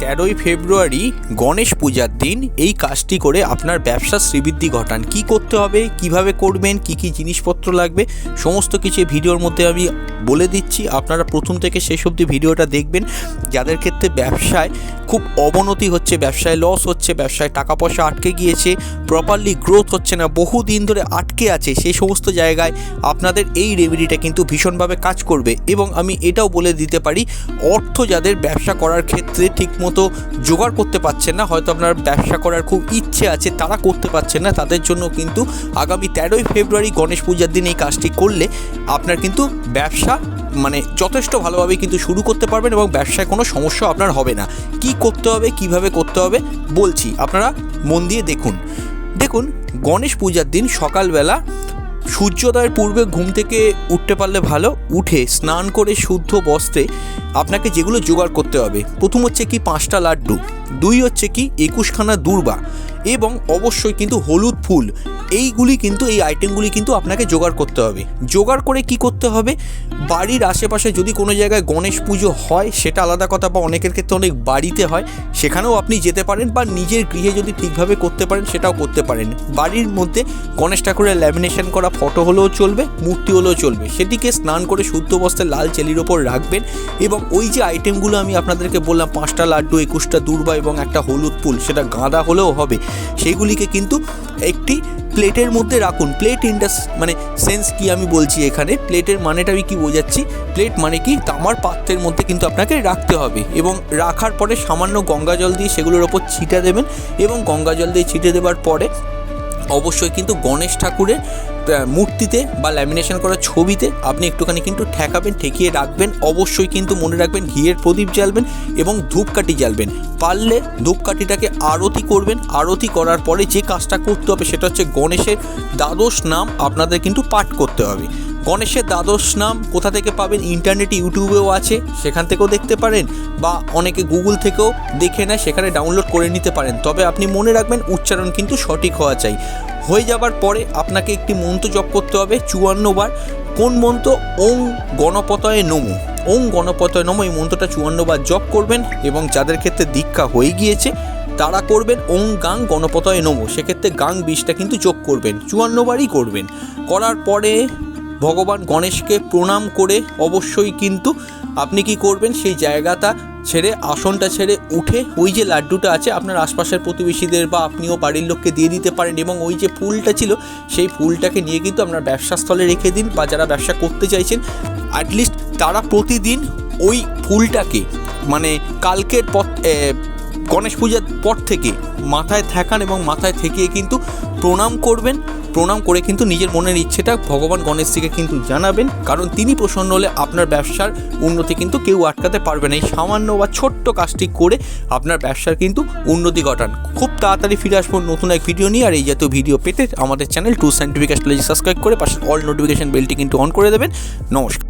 তেরোই ফেব্রুয়ারি গণেশ পূজার দিন এই কাজটি করে আপনার ব্যবসা শ্রীবৃদ্ধি ঘটান। কি করতে হবে? কীভাবে করবেন? কি কি জিনিসপত্র লাগবে? সমস্ত কিছু ভিডিওর মধ্যে আমি বলে দিচ্ছি। আপনারা প্রথম থেকে শেষ অবধি ভিডিওটা দেখবেন। যাদের ক্ষেত্রে ব্যবসায় খুব অবনতি হচ্ছে, ব্যবসায় লস হচ্ছে, ব্যবসায় টাকা পয়সা আটকে গিয়েছে প্রপারলি গ্রোথ হচ্ছে না, বহু দিন ধরে আটকে আছে, সেই সমস্ত জায়গায় আপনাদের এই রেমেডিটা কিন্তু ভীষণভাবে কাজ করবে। এবং আমি এটাও বলে দিতে পারি, অর্থ যাদের ব্যবসা করার ক্ষেত্রে ঠিকমতো জোগাড় করতে পারছেন না, হয়তো আপনার ব্যবসা করার খুব ইচ্ছে আছে, তারা করতে পারছেন না, তাদের জন্য কিন্তু আগামী তেরোই ফেব্রুয়ারি গণেশ পূজার দিন এই কাজটি করলে আপনার কিন্তু ব্যবসা মানে যথেষ্ট ভালোভাবে কিন্তু শুরু করতে পারবেন এবং ব্যবসায় কোনো সমস্যা আপনার হবে না। কি করতে হবে, কীভাবে করতে হবে, বলছি, আপনারা মন দিয়ে দেখুন। দেখুন, গণেশ পূজার দিন সকালবেলা সূর্যোদয়ের পূর্বে ঘুম থেকে উঠতে পারলে ভালো। উঠে স্নান করে শুদ্ধ বস্ত্রে আপনাকে যেগুলো জোগাড় করতে হবে। প্রথম হচ্ছে কি পাঁচটা লাড্ডু। দুই হচ্ছে কি একুশখানা দূর্বা। এবং অবশ্যই কিন্তু হলুদ ফুল। এইগুলি কিন্তু, এই আইটেমগুলি কিন্তু আপনাকে জোগাড় করতে হবে। জোগাড় করে কি করতে হবে? বাড়ির আশেপাশে যদি কোনো জায়গায় গণেশ পুজো হয়, সেটা আলাদা কথা বা অনেকের ক্ষেত্রে অনেক বাড়িতে হয়, সেখানেও আপনি যেতে পারেন বা নিজের গৃহে যদি ঠিকভাবে করতে পারেন, সেটাও করতে পারেন। বাড়ির মধ্যে গণেশ ঠাকুরের ল্যামিনেশন করা ফটো হলেও চলবে, মূর্তি হলেও চলবে। সেটিকে স্নান করে শুদ্ধ বস্ত্রে লাল চেলির ওপর রাখবেন এবং ওই যে আইটেমগুলো আমি আপনাদেরকে বললাম, পাঁচটা লাড্ডু, একুশটা দুর্বা এবং একটা হলুদ ফুল, সেটা গাঁদা হলেও হবে। সেইগুলিকে কিন্তু একটি প্লেটের মধ্যে রাখুন। প্লেট ইন্ডাস মানে সেন্স কি আমি বলছি এখানে? প্লেটের মানেটা আমি কী বোঝাচ্ছি? প্লেট মানে কি? তামার পাত্রের মধ্যে কিন্তু আপনাকে রাখতে হবে এবং রাখার পরে সামান্য গঙ্গা জল দিয়ে সেগুলোর ওপর ছিটে দেবেন এবং গঙ্গা জল দিয়ে ছিটে দেওয়ার পরে অবশ্যই কিন্তু গণেশ ঠাকুরের মূর্তিতে বা ল্যামিনেশন করা ছবিতে আপনি একটুখানি কিন্তু ঠেকাবেন, ঠেকিয়ে রাখবেন। অবশ্যই কিন্তু মনে রাখবেন ঘিয়ের প্রদীপ জ্বালবেন এবং ধূপকাঠি জ্বালবেন। পারলে ধূপকাঠিটাকে আরতি করবেন। আরতি করার পরে যে কাজটা করতে হবে সেটা হচ্ছে গণেশের দ্বাদশ নাম আপনাদের কিন্তু পাঠ করতে হবে। গণেশের দ্বাদশ নাম কোথা থেকে পাবেন? ইন্টারনেট, ইউটিউবেও আছে, সেখান থেকেও দেখতে পারেন বা অনেকে গুগল থেকেও দেখে নেয়, সেখানে ডাউনলোড করে নিতে পারেন। তবে আপনি মনে রাখবেন, উচ্চারণ কিন্তু সঠিক হওয়া চাই। হয়ে যাবার পরে আপনাকে একটি মন্ত্র জপ করতে হবে, চুয়ান্ন বার। কোন মন্ত্র? ওং গণপতয়ে নমো। ওং গণপতয়ে নমো, এই মন্ত্রটা চুয়ান্ন বার জপ করবেন এবং যাদের ক্ষেত্রে দীক্ষা হয়ে গিয়েছে, তারা করবেন ওং গাং গণপতয়ে নমো। সেক্ষেত্রে গাং বিষটা কিন্তু যোগ করবেন, চুয়ান্ন বারই করবেন। করার পরে ভগবান গণেশকে প্রণাম করে অবশ্যই কিন্তু আপনি কি করবেন? সেই জায়গাটা ছেড়ে আসনটা ছেড়ে উঠে ওই যে লাড্ডুটা আছে আপনার আশপাশের প্রতিবেশীদের বা আপনিও বাড়ির লোককে দিয়ে দিতে পারেন এবং ওই যে ফুলটা ছিল সেই ফুলটাকে নিয়ে কিন্তু আপনার ব্যবসাস্থলে রেখে দিন বা যারা ব্যবসা করতে চাইছেন অ্যাটলিস্ট তারা প্রতিদিন ওই ফুলটাকে মানে কালকের এ, গণেশ পূজার পর থেকে মাথায় থাকান এবং মাথায় থেকে কিন্তু প্রণাম করবেন। প্রণাম করে কিন্তু নিজের মনের ইচ্ছেটা ভগবান গণেশজিকে কিন্তু জানাবেন, কারণ তিনি প্রসন্ন হলে আপনার ব্যবসার উন্নতি কিন্তু কেউ আটকাতে পারবে না। এই সামান্য বা ছোট্ট কাজটি করে আপনার ব্যবসার কিন্তু উন্নতি ঘটান। খুব তাড়াতাড়ি ফিরে আসব নতুন এক ভিডিও নিয়ে, আর এই জাতীয় ভিডিও পেতে আমাদের channel to scientific astrology subscribe করে পাশে অল নোটিফিকেশন বেলটি কিন্তু অন করে দেবেন। নমস্কার।